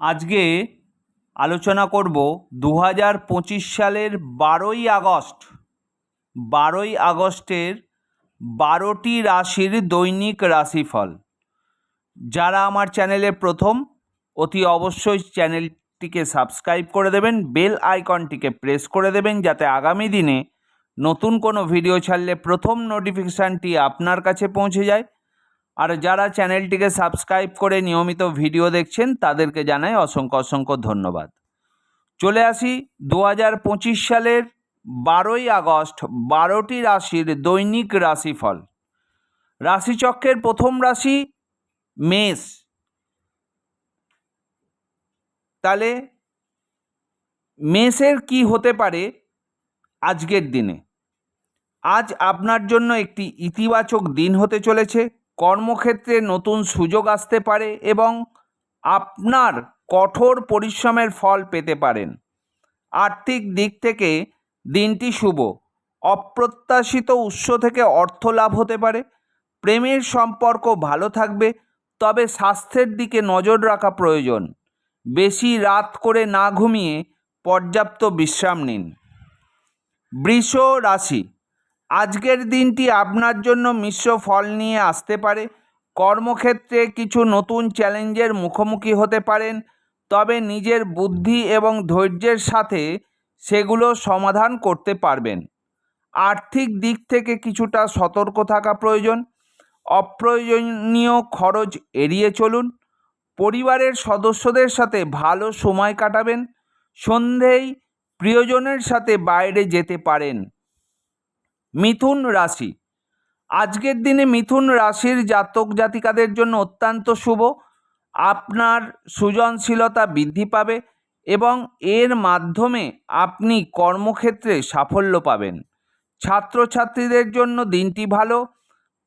আজকে আলোচনা করব দু হাজার পঁচিশ সালের বারোই আগস্ট। বারোই আগস্টের বারোটি রাশির দৈনিক রাশিফল। যারা আমার চ্যানেলে প্রথম, অতি অবশ্যই চ্যানেলটিকে সাবস্ক্রাইব করে দেবেন, বেল আইকনটিকে প্রেস করে দেবেন যাতে আগামী দিনে নতুন কোনো ভিডিও ছাড়লে প্রথম নোটিফিকেশানটি আপনার কাছে পৌঁছে যায়। আর যারা চ্যানেলটিকে সাবস্ক্রাইব করে নিয়মিত ভিডিও দেখছেন, তাদেরকে জানাই অসংখ্য অসংখ্য ধন্যবাদ। চলে আসি দু হাজার পঁচিশ সালের বারোই আগস্ট, বারোটি রাশির দৈনিক রাশিফল। রাশিচক্রের প্রথম রাশি মেষ। তাহলে মেষের কি হতে পারে আজকের দিনে? আজ আপনার জন্য একটি ইতিবাচক দিন হতে চলেছে। কর্মক্ষেত্রে নতুন সুযোগ আসতে পারে এবং আপনার কঠোর পরিশ্রমের ফল পেতে পারেন। আর্থিক দিক থেকে দিনটি শুভ। অপ্রত্যাশিত উৎস থেকে অর্থ লাভ হতে পারে। প্রেমের সম্পর্ক ভালো থাকবে, তবে স্বাস্থ্যের দিকে নজর রাখা প্রয়োজন। বেশি রাত করে না ঘুমিয়ে পর্যাপ্ত বিশ্রাম নিন। বৃষ রাশি আজকের দিনটি আপনার জন্য মিশ্র ফল নিয়ে আসতে পারে। কর্মক্ষেত্রে কিছু নতুন চ্যালেঞ্জের মুখোমুখি হতে পারেন, তবে নিজের বুদ্ধি এবং ধৈর্যের সাথে সেগুলো সমাধান করতে পারবেন। আর্থিক দিক থেকে কিছুটা সতর্ক থাকা প্রয়োজন। অপ্রয়োজনীয় খরচ এড়িয়ে চলুন। পরিবারের সদস্যদের সাথে ভালো সময় কাটাবেন। সন্ধেয় প্রিয়জনের সাথে বাইরে যেতে পারেন। মিথুন রাশি। আজকের দিনে মিথুন রাশির জাতক জাতিকাদের জন্য অত্যন্ত শুভ। আপনার সৃজনশীলতা বৃদ্ধি পাবে এবং এর মাধ্যমে আপনি কর্মক্ষেত্রে সাফল্য পাবেন। ছাত্রছাত্রীদের জন্য দিনটি ভালো,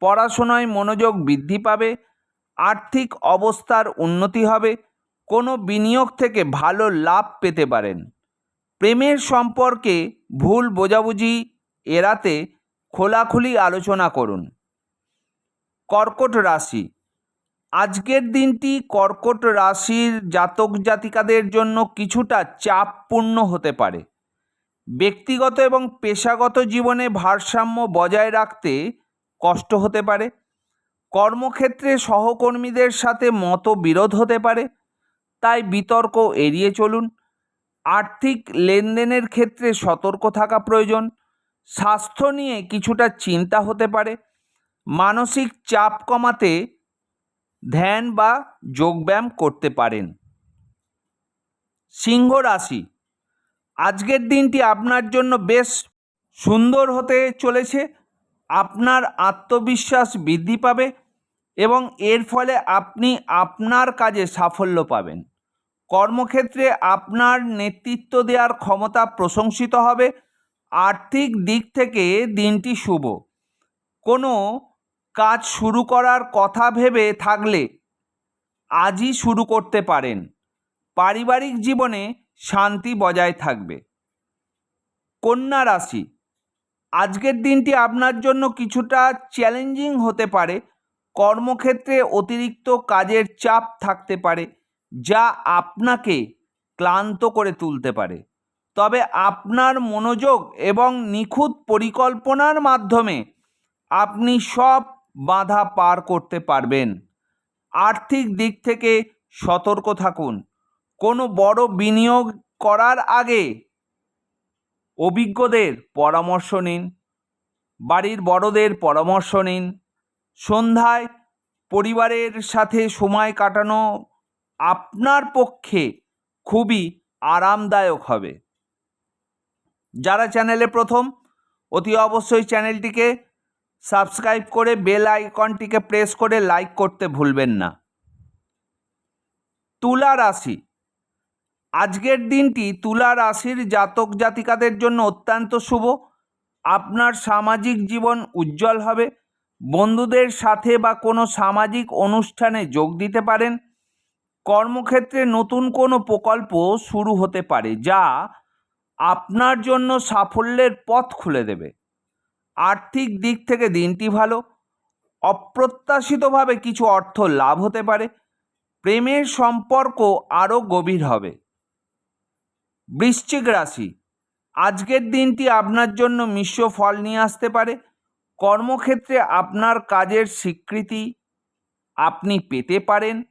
পড়াশোনায় মনোযোগ বৃদ্ধি পাবে, আর্থিক অবস্থার উন্নতি হবে, কোনো বিনিয়োগ থেকে ভালো লাভ পেতে পারেন। প্রেমের সম্পর্কে ভুল বোঝাবুঝি এড়াতে খোলাখুলি আলোচনা করুন। কর্কট রাশি। আজকের দিনটি কর্কট রাশির জাতক জাতিকাদের জন্য কিছুটা চাপপূর্ণ হতে পারে। ব্যক্তিগত এবং পেশাগত জীবনে ভারসাম্য বজায় রাখতে কষ্ট হতে পারে। কর্মক্ষেত্রে সহকর্মীদের সাথে মতবিরোধ হতে পারে। তাই বিতর্ক এড়িয়ে চলুন। আর্থিক লেনদেনের ক্ষেত্রে সতর্ক থাকা প্রয়োজন। স্বাস্থ্য নিয়ে কিছুটা চিন্তা হতে পারে। মানসিক চাপ কমাতে ধ্যান বা যোগব্যায়াম করতে পারেন। সিংহ রাশি। আজকের দিনটি আপনার জন্য বেশ সুন্দর হতে চলেছে। আপনার আত্মবিশ্বাস বৃদ্ধি পাবে এবং এর ফলে আপনি আপনার কাজে সাফল্য পাবেন। কর্মক্ষেত্রে আপনার নেতৃত্ব দেওয়ার ক্ষমতা প্রশংসিত হবে। আর্থিক দিক থেকে দিনটি শুভ। কোনো কাজ শুরু করার কথা ভেবে থাকলে আজই শুরু করতে পারেন। পারিবারিক জীবনে শান্তি বজায় থাকবে। কন্যা রাশি, আজকের দিনটি আপনার জন্য কিছুটা চ্যালেঞ্জিং হতে পারে। কর্মক্ষেত্রে অতিরিক্ত কাজের চাপ থাকতে পারে, যা আপনাকে ক্লান্ত করে তুলতে পারে। তবে আপনার মনোযোগ এবং নিখুঁত পরিকল্পনার মাধ্যমে আপনি সব বাধা পার করতে পারবেন। আর্থিক দিক থেকে সতর্ক থাকুন। কোনো বড় বিনিয়োগ করার আগে অভিজ্ঞদের পরামর্শ নিন, বাড়ির বড়দের পরামর্শ নিন, সন্ধ্যায় পরিবারের সাথে সময় কাটানো আপনার পক্ষে খুবই আরামদায়ক হবে। যারা চ্যানেলে প্রথম, অতি অবশ্যই চ্যানেলটিকে সাবস্ক্রাইব করে বেল আইকনটিকে প্রেস করে লাইক করতে ভুলবেন না। তুলা রাশি। আজকের দিনটি তুলা রাশির জাতক জাতিকাদের জন্য অত্যন্ত শুভ। আপনার সামাজিক জীবন উজ্জ্বল হবে। বন্ধুদের সাথে বা কোনো সামাজিক অনুষ্ঠানে যোগ দিতে পারেন। কর্মক্ষেত্রে নতুন কোনো প্রকল্প শুরু হতে পারে, যা আপনার জন্য সাফল্যের পথ খুলে দেবে। আর্থিক দিক থেকে দিনটি ভালো। অপ্রত্যাশিতভাবে কিছু অর্থ লাভ হতে পারে। প্রেমের সম্পর্ক আরও গভীর হবে। বৃশ্চিক রাশি, আজকের দিনটি আপনার জন্য মিশ্র ফল নিয়ে আসতে পারে। কর্মক্ষেত্রে আপনার কাজের স্বীকৃতি আপনি পেতে পারেন।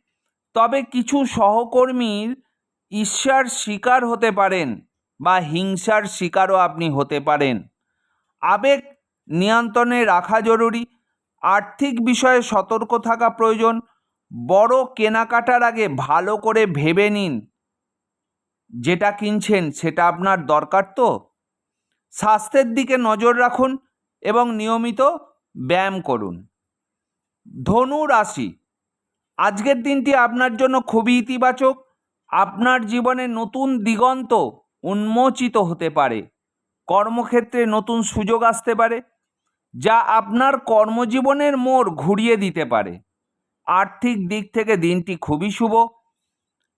তবে কিছু সহকর্মীর ঈর্ষার শিকার হতে পারেন। বা হিংসার শিকারও আপনি হতে পারেন। আবেগ নিয়ন্ত্রণে রাখা জরুরি। আর্থিক বিষয়ে সতর্ক থাকা প্রয়োজন। বড় কেনাকাটার আগে ভালো করে ভেবে নিন। যেটা কিনছেন সেটা আপনার দরকার তো? স্বাস্থ্যের দিকে নজর রাখুন এবং নিয়মিত ব্যায়াম করুন। ধনু রাশি। আজকের দিনটি আপনার জন্য খুবই ইতিবাচক। আপনার জীবনে নতুন দিগন্ত উন্মোচিত হতে পারে। কর্মক্ষেত্রে নতুন সুযোগ আসতে পারে, যা আপনার কর্মজীবনের মোড় ঘুরিয়ে দিতে পারে। আর্থিক দিক থেকে দিনটি খুবই শুভ।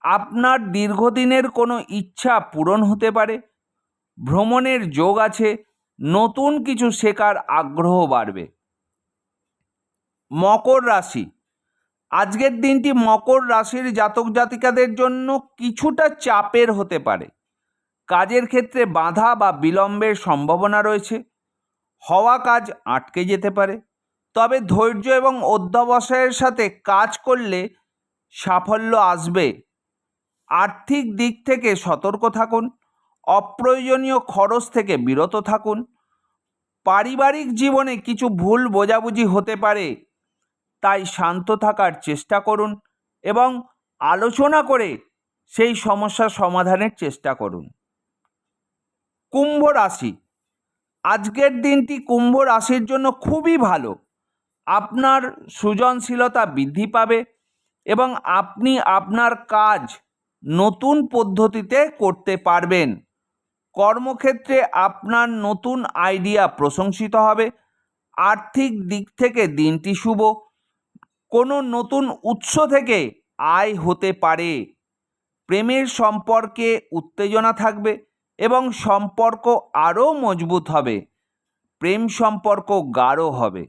আপনার দীর্ঘদিনের কোনো ইচ্ছা পূরণ হতে পারে। ভ্রমণের যোগ আছে, নতুন কিছু শেখার আগ্রহ বাড়বে। মকর রাশি। আজকের দিনটি মকর রাশির জাতক জাতিকাদের জন্য কিছুটা চাপের হতে পারে। কাজের ক্ষেত্রে বাধা বা বিলম্বের সম্ভাবনা রয়েছে। হওয়া কাজ আটকে যেতে পারে। তবে ধৈর্য এবং অধ্যবসায়ের সাথে কাজ করলে সাফল্য আসবে। আর্থিক দিক থেকে সতর্ক থাকুন। অপ্রয়োজনীয় খরচ থেকে বিরত থাকুন। পারিবারিক জীবনে কিছু ভুল বোঝাবুঝি হতে পারে, তাই শান্ত থাকার চেষ্টা করুন এবং আলোচনা করে সেই সমস্যা সমাধানের চেষ্টা করুন। কুম্ভ রাশি। আজকের দিনটি কুম্ভ রাশির জন্য খুবই ভালো। আপনার সৃজনশীলতা বৃদ্ধি পাবে এবং আপনি আপনার কাজ নতুন পদ্ধতিতে করতে পারবেন। কর্মক্ষেত্রে আপনার নতুন আইডিয়া প্রশংসিত হবে। আর্থিক দিক থেকে দিনটি শুভ। কোনো নতুন উৎস থেকে আয় হতে পারে। প্রেমের সম্পর্কে উত্তেজনা থাকবে। এবং সম্পর্ক আরও মজবুত হবে। প্রেম সম্পর্ক গাঢ় হবে।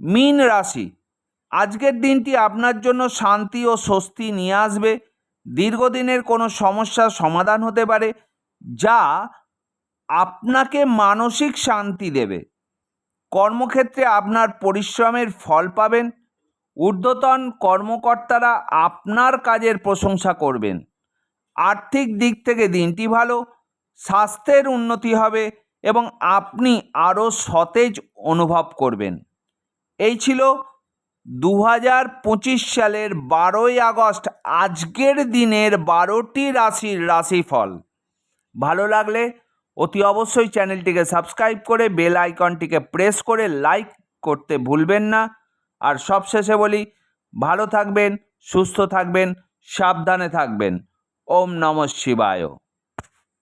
মীন রাশি, আজকের দিনটি আপনার জন্য শান্তি ও স্বস্তি নিয়ে আসবে। দীর্ঘদিনের কোনো সমস্যার সমাধান হতে পারে, যা আপনাকে মানসিক শান্তি দেবে। কর্মক্ষেত্রে আপনার পরিশ্রমের ফল পাবেন। ঊর্ধ্বতন কর্মকর্তারা আপনার কাজের প্রশংসা করবেন। আর্থিক দিক থেকে দিনটি ভালো, স্বাস্থ্যের উন্নতি হবে এবং আপনি আরও সতেজ অনুভব করবেন। এই ছিল দু হাজার পঁচিশ সালের বারোই আগস্ট, আজকের দিনের বারোটি রাশির রাশিফল। ভালো লাগলে অতি অবশ্যই চ্যানেলটিকে সাবস্ক্রাইব করে বেল আইকনটিকে প্রেস করে লাইক করতে ভুলবেন না। আর সবশেষে বলি, ভালো থাকবেন, সুস্থ থাকবেন, সাবধানে থাকবেন। ওম নম শিবায়